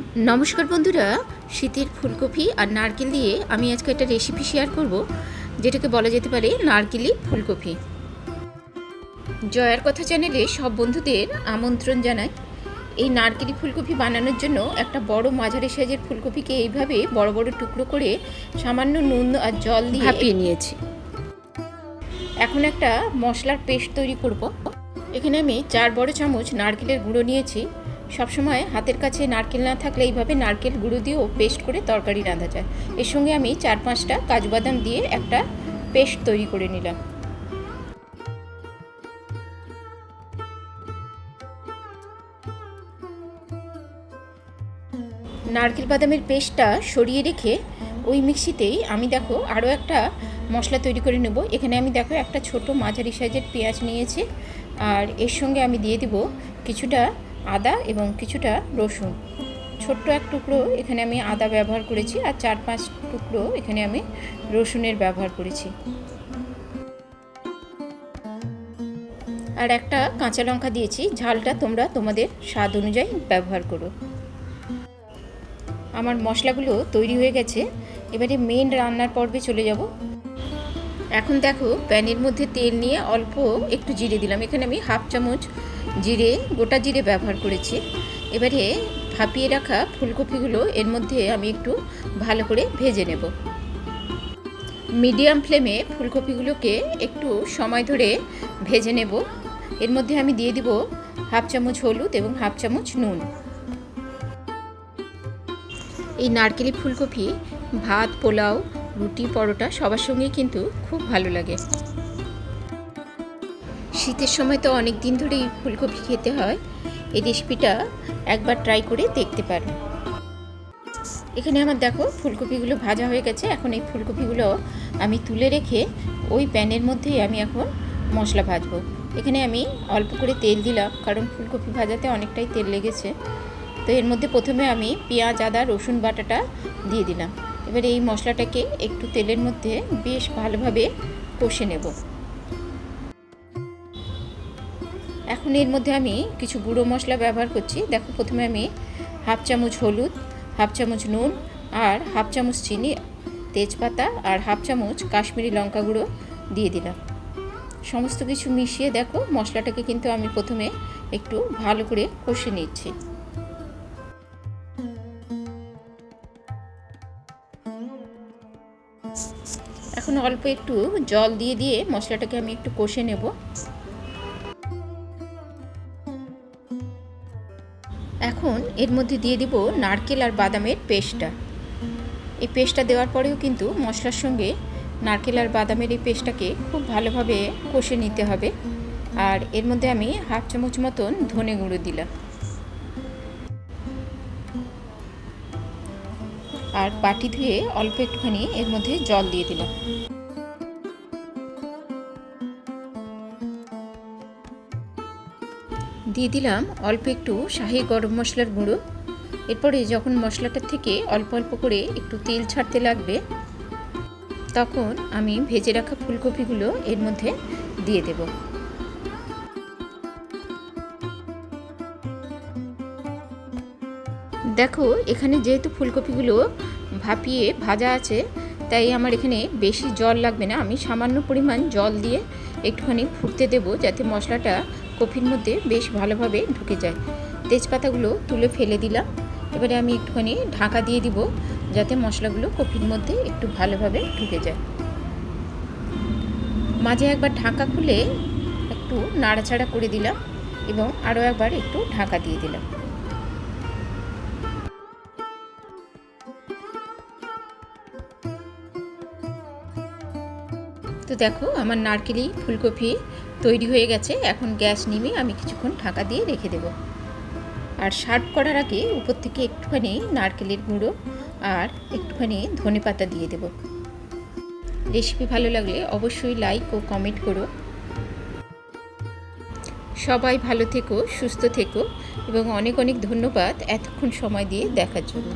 নমস্কার বন্ধুরা শীতের ফুলকপি আর নারকেল দিয়ে আমি আজকে একটা রেসিপি শেয়ার করব যেটাকে বলা যেতে পারে নারকেলি ফুলকপি। জয়ার কথা চ্যানেলে সব বন্ধুদের আমন্ত্রণ জানাই। এই নারকেলি ফুলকপি বানানোর জন্য একটা বড় মাঝারি সাইজের ফুলকপিকে এইভাবে বড় বড় টুকরো করে সামান্য নুন আর জল দিয়ে ভাপিয়ে নিয়েছি। এখন একটা মশলার পেস্ট তৈরি করব। এখানে আমি চার বড় চামচ নারকেলের গুঁড়ো নিয়েছি। সবসময় হাতের কাছে নারকেল না থাকলে এইভাবে নারকেল গুঁড়ো দিয়েও পেস্ট করে তরকারি রাঁধা যায়। এর সঙ্গে আমি চার পাঁচটা কাজু বাদাম দিয়ে একটা পেস্ট তৈরি করে নিলাম। নারকেল বাদামের পেস্টটা সরিয়ে রেখে ওই মিক্সিতেই আমি দেখো আরও একটা মশলা তৈরি করে নেব। এখানে আমি দেখো একটা ছোট মাঝারি সাইজের পেঁয়াজ নিয়েছি। আর এর সঙ্গে আমি দিয়ে দিব কিছুটা আদা এবং কিছুটা রসুন। ছোট্ট এক টুকরো এখানে আমি আদা ব্যবহার করেছি আর চার পাঁচ টুকরো এখানে আমি রসুনের ব্যবহার করেছি। আর একটা কাঁচা লঙ্কা দিয়েছি, ঝালটা তোমরা তোমাদের স্বাদ অনুযায়ী ব্যবহার করো। আমার মশলাগুলো তৈরি হয়ে গেছে, এবারে মেন রান্নার পর্বে চলে যাব। এখন দেখো প্যানের মধ্যে তেল নিয়ে অল্প একটু জিরে দিলাম। এখানে আমি হাফ চামচ জিরে, গোটা জিরে ব্যবহার করেছি। এবারে ভাপিয়ে রাখা ফুলকপিগুলো এর মধ্যে আমি একটু ভালো করে ভেজে নেব। মিডিয়াম ফ্লেমে ফুলকপিগুলোকে একটু সময় ধরে ভেজে নেব। এর মধ্যে আমি দিয়ে দিব হাফ চামচ হলুদ এবং হাফ চামচ নুন। এই নারকেলি ফুলকপি, ভাত, পোলাও, রুটি, পরোটা সবার সঙ্গেই কিন্তু খুব ভালো লাগে। শীতের সময় তো অনেক দিন ধরেই ফুলকপি খেতে হয়। এই রেসিপিটা একবার ট্রাই করে দেখতে পারো। এখানে আমার দেখো, ফুলকপিগুলো ভাজা হয়ে গেছে। এখন এই ফুলকপিগুলো আমি তুলে রেখে ওই প্যানের মধ্যেই আমি এখন মশলা ভাজবো। এখানে আমি অল্প করে তেল দিলাম, কারণ ফুলকপি ভাজাতে অনেকটাই তেল লেগেছে। তো এর মধ্যে প্রথমে আমি পেঁয়াজ, আদা, রসুন বাটাটা দিয়ে দিলাম। এবার এই মশলাটাকে একটু তেলের মধ্যে বেশ ভালোভাবে কষে নেব। এখন এর মধ্যে আমি কিছু গুঁড়ো মশলা ব্যবহার করছি। দেখো প্রথমে আমি হাফ চামচ হলুদ, হাফ চামচ নুন আর হাফ চামচ চিনি, তেজপাতা আর হাফ চামচ কাশ্মীরি লঙ্কা গুঁড়ো দিয়ে দিলাম। সমস্ত কিছু মিশিয়ে দেখো মশলাটাকে কিন্তু আমি প্রথমে একটু ভালো করে কষে নিচ্ছি। এখন অল্প একটু জল দিয়ে দিয়ে মশলাটাকে আমি একটু কষে নেব। এখন এর মধ্যে দিয়ে দিব নারকেল আর বাদামের পেস্টটা। এই পেস্টটা দেওয়ার পরেও কিন্তু মশলার সঙ্গে নারকেল আর বাদামের এই পেস্টটাকে খুব ভালোভাবে কষে নিতে হবে। আর এর মধ্যে আমি হাফ চামচ মতন ধনে গুঁড়ো দিলাম। আর বাটি ধুয়ে অল্প একটুখানি এর মধ্যে জল দিয়ে দিলাম। দিয়ে দিলাম অল্প একটু শাহি গরম মশলার গুঁড়ো। এরপরে যখন মশলাটার থেকে অল্প অল্প করে একটু তেল ছাড়তে লাগবে, তখন আমি ভেজে রাখা ফুলকপিগুলো এর মধ্যে দিয়ে দেব। দেখো, এখানে যেহেতু ফুলকপিগুলো ভাপিয়ে ভাজা আছে, তাই আমার এখানে বেশি জল লাগবে না। আমি সামান্য পরিমাণ জল দিয়ে একটুখানি ফুটতে দেব যাতে মশলাটা কপির মধ্যে বেশ ভালোভাবে ঢুকে যায়। তেজপাতাগুলো তুলে ফেলে দিলাম। এবারে আমি একটুখানি ঢাকা দিয়ে দিব যাতে মশলাগুলো কফির মধ্যে একটু ভালোভাবে ঢুকে যায়। মাঝে একবার ঢাকা খুলে একটু নাড়াচাড়া করে দিলাম এবং আরও একবার একটু ঢাকা দিয়ে দিলাম। তো দেখো, আমার নারকেলি ফুলকপি তৈরি হয়ে গেছে। এখন গ্যাস নিমে আমি কিছুক্ষণ ঢাকা দিয়ে রেখে দেব। আর সার্ভ করার আগে উপর থেকে একটুখানি নারকেলের গুঁড়ো আর একটুখানি ধনে পাতা দিয়ে দেব। রেসিপি ভালো লাগলে অবশ্যই লাইক ও কমেন্ট করো। সবাই ভালো থেকো, সুস্থ থেকো এবং অনেক অনেক ধন্যবাদ এতক্ষণ সময় দিয়ে দেখার জন্য।